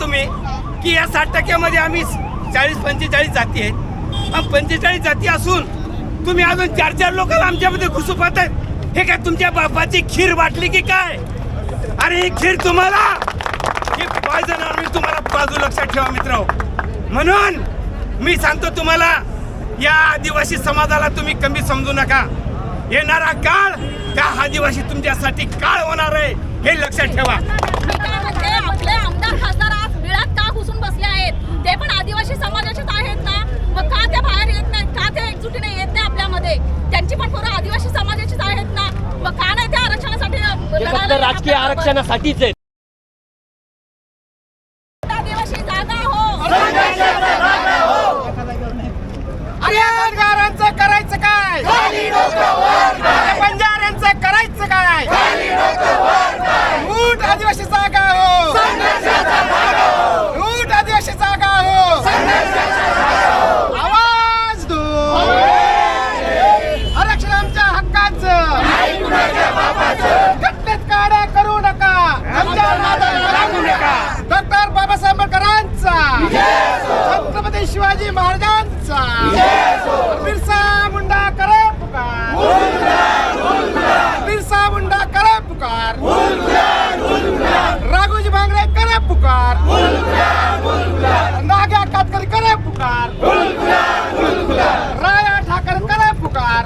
तुम्ही की या साठ टक्क्यामध्ये आम्ही चाळीस पंचेचाळीस जाती आहेत. पंचेचाळीस जाती असून तुम्ही अजून चार चार लोकांना आमच्यामध्ये घुसू पाहतात हे काय तुमच्या बापाची खीर वाटली की काय? अरे ही खीर तुम्हाला? हे पॉयझन मी तुम्हाला बाजू लक्षात ठेवा मित्र म्हणून मी सांगतो तुम्हाला या आदिवासी समाजाला तुम्ही कमी समजू नका. येणारा काळ त्या आदिवासी तुमच्यासाठी काळ होणार आहे हे लक्षात ठेवा मी काय म्हणते आपले आमदार खासदार आज बिळात का घुसून बसले आहेत ते पण आदिवासी समाजाचेच आहेत ना. मग का ते बाहेर येत नाही? का ते एकजुटीने येत नाही आपल्यामध्ये? त्यांची पण पोरं आदिवासी समाजाचीच आहेत ना. मग का नाही त्या आरक्षणासाठी राजकीय? आरक्षणासाठीच आहे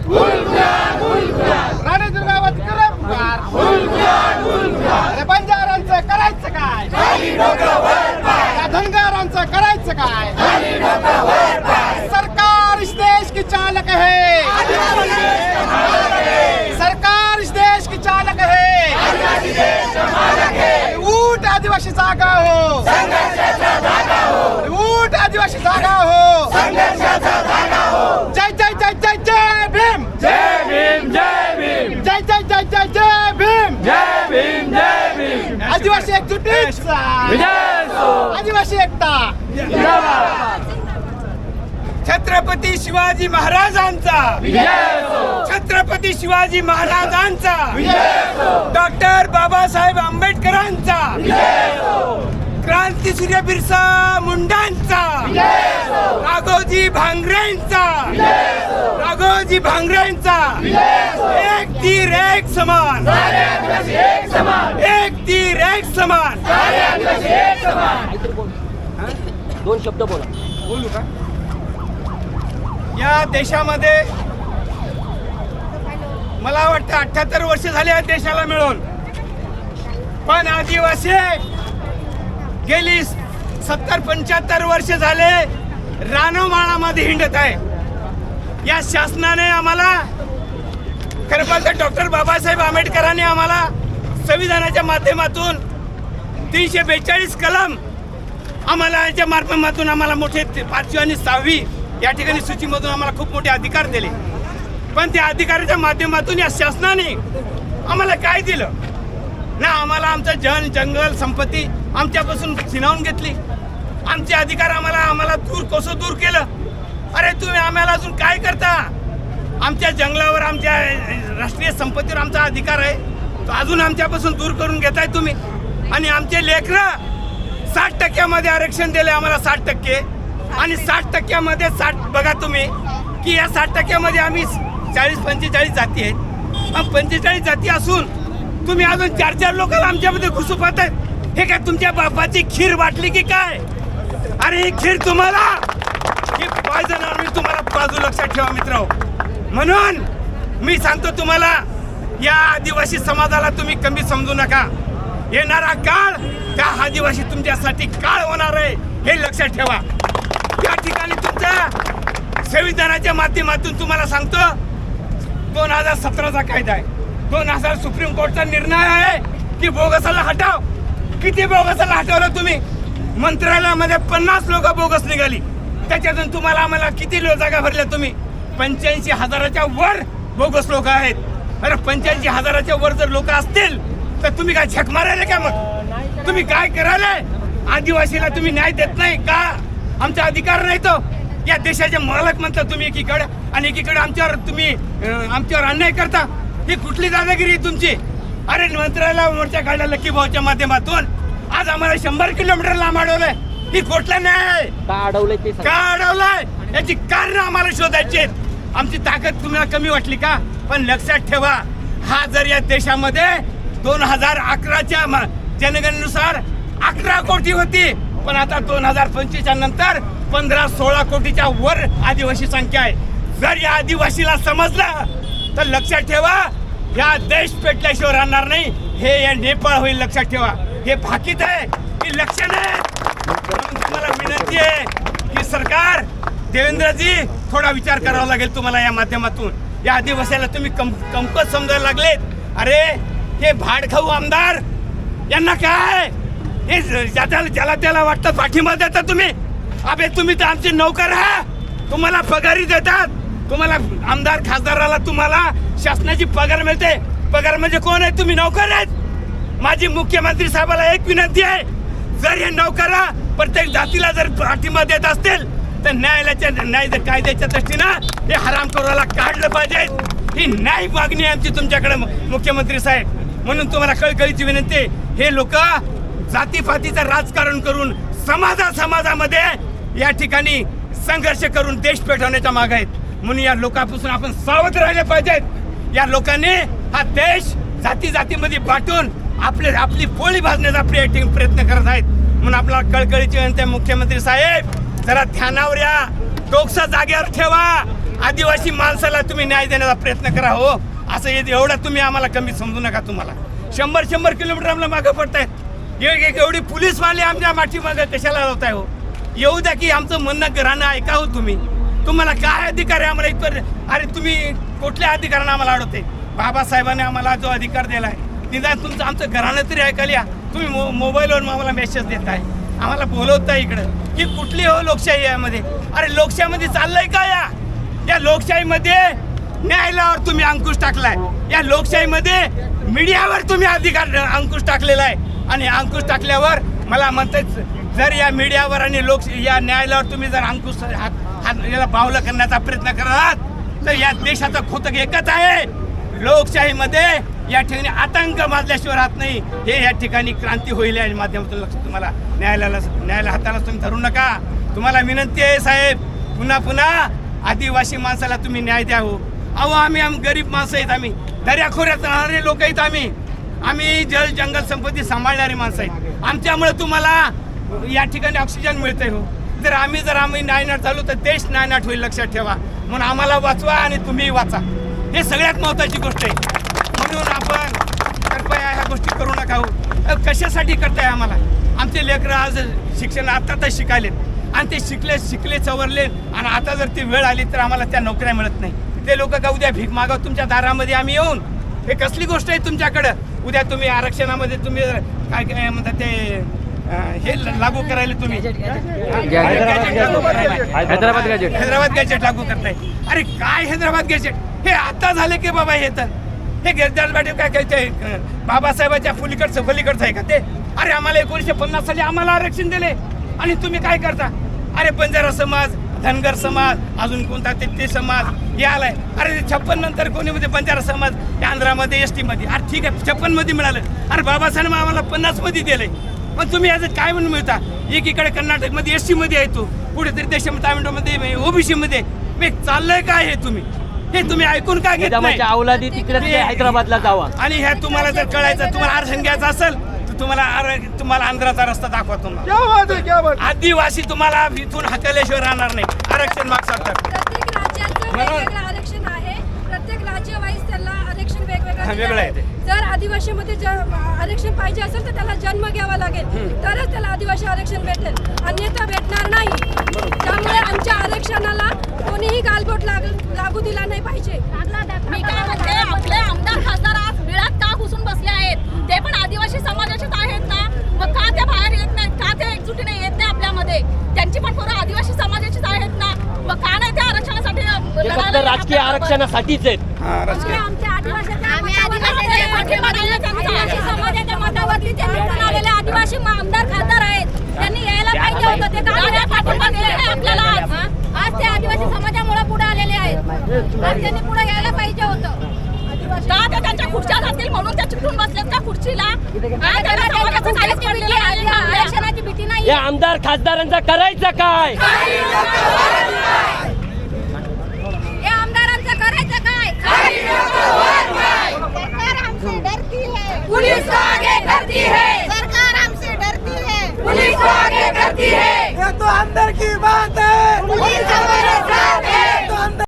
Woo! एकता. छत्रपती शिवाजी महाराजांचा. छत्रपती शिवाजी महाराजांचा. डॉक्टर बाबासाहेब आंबेडकरांचा. क्रांतीसूर्य बिरसा मुंडांचा. राघोजी भांगरेंचा. राघोजी भांगरेंचा. एक तीर एक समान एक समान. एक तीर एक समान सारे आदिवासी एक समान दोन शब्द बोला. बोलू का? या देशामध्ये मला वाटतं अठ्याहत्तर वर्ष झाले या देशाला मिळून. पण आदिवासी गेली सत्तर पंच्याहत्तर वर्ष झाले रानोमाळामध्ये हिंडत आहे. या शासनाने आम्हाला खरं पाहिलं डॉक्टर बाबासाहेब आंबेडकरांनी आम्हाला संविधानाच्या माध्यमातून तीनशे बेचाळीस कलम आम्हाला याच्या माध्यमातून आम्हाला मोठे पाचवी आणि सहावी या ठिकाणी सूचीमधून आम्हाला खूप मोठे अधिकार दिले. पण त्या अधिकाराच्या माध्यमातून या शासनाने आम्हाला काय दिलं? ना आम्हाला आमचं जन जंगल संपत्ती आमच्यापासून छिनावून घेतली. आमचे अधिकार आम्हाला आम्हाला दूर कसं दूर केलं? अरे तुम्ही आम्हाला अजून काय करता? आमच्या जंगलावर आमच्या राष्ट्रीय संपत्तीवर आमचा अधिकार आहे. तो अजून आमच्यापासून दूर करून घेताय तुम्ही. आणि आमचे लेकरं साठ टक्क्यामध्ये आरक्षण दिले आम्हाला साठ टक्के. आणि साठ टक्क्यामध्ये साठ बघा तुम्ही की या साठ टक्क्यामध्ये आम्ही चाळीस पंचेचाळीस जाती आहेत. पंचेचाळीस जाती असून तुम्ही अजून चार चार लोकांना आमच्यामध्ये घुसू पाहतायत हे काय तुमच्या बापाची खीर वाटली की काय? अरे ही खीर तुम्हाला? हे पॉयझन आम्ही तुम्हाला बाजू लक्षात ठेवा मित्र म्हणून मी सांगतो तुम्हाला या आदिवासी समाजाला तुम्ही कमी समजू नका. येणारा काळ त्या आदिवासी तुमच्यासाठी काळ होणार आहे हे लक्षात ठेवा. या ठिकाणी तुमच्या संविधानाच्या माध्यमातून तुम्हाला सांगतो दोन हजार सतराचा कायदा आहे. दोन हजार सुप्रीम कोर्टचा निर्णय आहे की बोगसाला हटाव. किती बोगसाला हटवलं तुम्ही? मंत्रालयामध्ये पन्नास लोक बोगस निघाली. त्याच्यातून तुम्हाला आम्हाला किती लो जागा भरल्या तुम्ही? पंच्याऐंशी हजाराच्या वर बोगस लोक आहेत. अरे पंच्याऐंशी हजाराच्या वर जर लोक असतील तर तुम्ही काय झक मारायला का मग? तुम्ही काय करायला? आदिवासीला तुम्ही न्याय देत नाही का? आमचा अधिकार नाही तो. या देशाचे मालक म्हणता तुम्ही एकीकडे आणि एकीकडे आमच्यावर तुम्ही आमच्यावर अन्याय करता. ही कुठली दादागिरी तुमची? अरे मंत्र्याला मोर्चा काढला लकी भाऊच्या माध्यमातून आज आम्हाला शंभर किलोमीटर लांब अडवलंय. ही कुठला न्याय का अडवलंय का याची कारण आम्हाला शोधायची. आमची ताकद तुम्हाला कमी वाटली का? पण लक्षात ठेवा हा जर या देशामध्ये दोन हजार अकराच्या जनगणनेनुसार अकरा कोटी होती पण आता दोन हजार पंचवीसच्या नंतर पंधरा सोळा कोटीच्या वर आदिवासी संख्या आहे. जर या आदिवासीला समजलं तर लक्षात ठेवा या देश पेटल्याशिवाय राहणार नाही. हे या नेपाळ होईल लक्षात ठेवा. हे भाकीत आहे की लक्ष आहे तुम्हाला विनंती आहे की सरकार देवेंद्रजी थोडा विचार करावा लागेल तुम्हाला या माध्यमातून. या आदिवासीला तुम्ही कम कमकत समजायला लागलेत. अरे हे भाडखाऊ आमदार यांना काय? हे ज्याला ज्याला त्याला वाटतं पाठिंबा देता तुम्ही? अबे तुम्ही तर आमचे नौकर आहात तुम्हाला पगारी देतात. तुम्हाला आमदार खासदाराला तुम्हाला शासनाची पगार मिळते. पगार म्हणजे कोण आहे? तुम्ही नौकर आहेत. माझी मुख्यमंत्री साहेबाला एक विनंती आहे. जर हे नौकरा प्रत्येक जातीला जर पाठिंबा देत असतील तर न्यायालयाच्या न्याय कायद्याच्या दृष्टीनं हे हरामखोराला काढलं पाहिजे. ही न्याय मागणी आमची तुमच्याकडे मुख्यमंत्री साहेब. म्हणून तुम्हाला कळकळीची विनंती आहे. हे लोक जातीपातीचं राजकारण करून समाजा समाजामध्ये या ठिकाणी संघर्ष करून देश पेटवण्याच्या माग आहेत म्हणून या लोकांपासून आपण सावध राहिले पाहिजेत. या लोकांनी हा देश जाती जातीमध्ये बाटून आपले आपली पोळी भाजण्याचा प्रयत्न प्रयत्न करत आहेत. म्हणून आपला कळकळीची विनंती आहे, मुख्यमंत्री साहेब जरा ध्यानावर या. डोकसा जागेवर ठेवा. आदिवासी माणसाला तुम्ही न्याय देण्याचा प्रयत्न करा हो. असं येत एवढं तुम्ही आम्हाला कमी समजू नका तुम्हाला. शंभर शंभर किलोमीटर आम्हाला मागं पडतायत एक एक एवढी पोलीस वाले आमच्या माठी मागं कशाला लावताय हो? येऊ द्या की आमचं म्हणणं घराणं ऐका हो तुम्ही. तुम्हाला काय अधिकार आहे आम्हाला इथपर अरे तुम्ही कुठल्या अधिकारानं आम्हाला अडवते बाबासाहेबांनी आम्हाला जो अधिकार दिला आहे निदान तुमचं आमचं घराणं तरी ऐकायला या. तुम्ही मो मोबाईलवर आम्हाला मेसेज देताय. आम्हाला बोलवताय इकडं. की कुठली हो लोकशाही यामध्ये? अरे लोकशाहीमध्ये चाललंय का या? या लोकशाहीमध्ये न्यायालयावर तुम्ही अंकुश टाकलाय. या लोकशाहीमध्ये मीडियावर तुम्ही अधिकार अंकुश टाकलेला आहे. आणि अंकुश टाकल्यावर मला म्हणतात जर या मीडियावर आणि लोक या न्यायालयावर तुम्ही जर अंकुश हात हात याला बावलं करण्याचा प्रयत्न करत आहात तर या देशाचं खोतक एकच आहे. लोकशाहीमध्ये या ठिकाणी आतंक माजल्याशिवाय राहत नाही. हे या ठिकाणी क्रांती होईल या माध्यमातून लक्ष तुम्हाला न्यायालयाला न्यायालय हाताला तुम्ही धरू नका. तुम्हाला विनंती आहे साहेब पुन्हा पुन्हा आदिवासी माणसाला तुम्ही न्याय द्या हो. अहो आम्ही आम गरीब माणसं आहेत आम्ही. दर्याखोऱ्यात राहणारे लोक आहेत आम्ही. आम्ही जल जंगल संपत्ती सांभाळणारी माणसं आहेत. आमच्यामुळे तुम्हाला या ठिकाणी ऑक्सिजन मिळते हो. जर आम्ही जर आम्ही नायनाट झालो तर देश नायनाट होईल लक्षात ठेवा. म्हणून आम्हाला वाचवा आणि तुम्ही वाचा. हे सगळ्यात महत्त्वाची गोष्ट आहे. म्हणून आपण कृपया ह्या गोष्टी करू नका हो. कशासाठी करताय आम्हाला? आमचे लेकरं आज शिक्षण आता तर शिकायलेत. आणि ते शिकले शिकले चवरले आणि आता जर ती वेळ आली तर आम्हाला त्या नोकऱ्या मिळत नाही. ते लोक का उद्या भीक मागाव? तुमच्या दारामध्ये आम्ही येऊन. हे कसली गोष्ट आहे तुमच्याकडं? उद्या तुम्ही आरक्षणामध्ये तुम्ही काय काय म्हणतात ते हे लागू करायला तुम्ही. Gazette. Hyderabad gazette Hyderabad gazette लागू करताय. अरे काय हैदराबाद गॅजेट हे आता झाले की बाबा हे तर. हे हैदराबाद काय काय ते बाबासाहेबाच्या फुलीकडचं फलीकडचं आहे का ते? अरे आम्हाला एकोणीशे पन्नास साली आम्हाला आरक्षण दिले. आणि तुम्ही काय करता? अरे बंजारा समाज धनगर समाज अजून कोणता ते समाज? हे आलाय. अरे छप्पन नंतर कोणी मध्ये बंजारा समाज. आंध्रामध्ये एसमध्ये अरे ठीक आहे. छप्पनमध्ये मिळालं. अरे बाबासाहेब आम्हाला पन्नासमध्ये दिलंय पण तुम्ही याचं काय म्हणून मिळता? एकीकडे कर्नाटकमध्ये एसमध्ये आहे तो. कुठेतरी देशामध्ये तामिळनाडूमध्ये ओबीसी मध्ये मी चाललंय काय हे तुम्ही? हे तुम्ही ऐकून काय घेत तिकडे ते हैदराबादला जावा. आणि ह्या तुम्हाला जर कळायचं तुम्हाला आरक्षण घ्यायचं असेल तुम्हाला आर- तुम्हाला आंध्राचा रस्ता दाखवा तुम्हाला आदिवासी तुम्हाला इथून हाकल्याशिवाय राहणार नाही. आरक्षण मागसाल तर प्रत्येक राज्याचं म्हणून- वेगवेगळं आरक्षण आहे. प्रत्येक राज्य वाईज त्याला आरक्षण वेगवेगळं दिलं वेगळं आहे. जर आदिवासीमध्ये ज- आरक्षण पाहिजे असेल तर त्याला जन्म घ्यावा लागेल. तरच त्याला आदिवासी आरक्षण भेटेल. अन्यथा भेटणार नाही. त्यामुळे आमच्या आरक्षणाला कोणीही गालबोट लाग- लागू दिला नाही पाहिजे मी काय म्हणते आपले आमदार खासदार आज बिळात का घुसून बसले आहेत ते पण आदिवासी समाजाचेच आहेत ना मग का ते बाहेर येत नाहीत का ते एकजुटीने येत नाही आपल्यामध्ये त्यांची पण पोरं आदिवासी समाजाचीच आहेत ना मग का नाही त्या आरक्षणासाठी ते फक्त लढायला राजकीय आपल्याबरोबर? आरक्षणासाठीच आहेत. हा राजकीय. आमच्या आदिवासीच्या आम्ही आदिवासीच्या पाठिंबा दिला त्यांचा. आदिवासी समाजाच्या मतावरती ते निवडून आलेले आदिवासी आमदार खासदार आहेत. त्यांनी यायला पाहिजे होतं. ते का पाठिंबा नाही आपल्याला आज? आज ते आदिवासी समाजामुळे पुढे आलेले आहेत. आज त्यांनी पुढे यायला पाहिजे होतं. का ते त्यांच्या खुर्च्या जातील म्हणून त्या बसलेत का खुर्चीला? समाजाचं काहीच केलेलं नाही? या आमदार खासदारांचा करायचं काय? पुलिस आगे करती है। सरकार हमसे डरती है। पुलिस आगे करती है। ये तो अंदर की बात है। पुलिस है।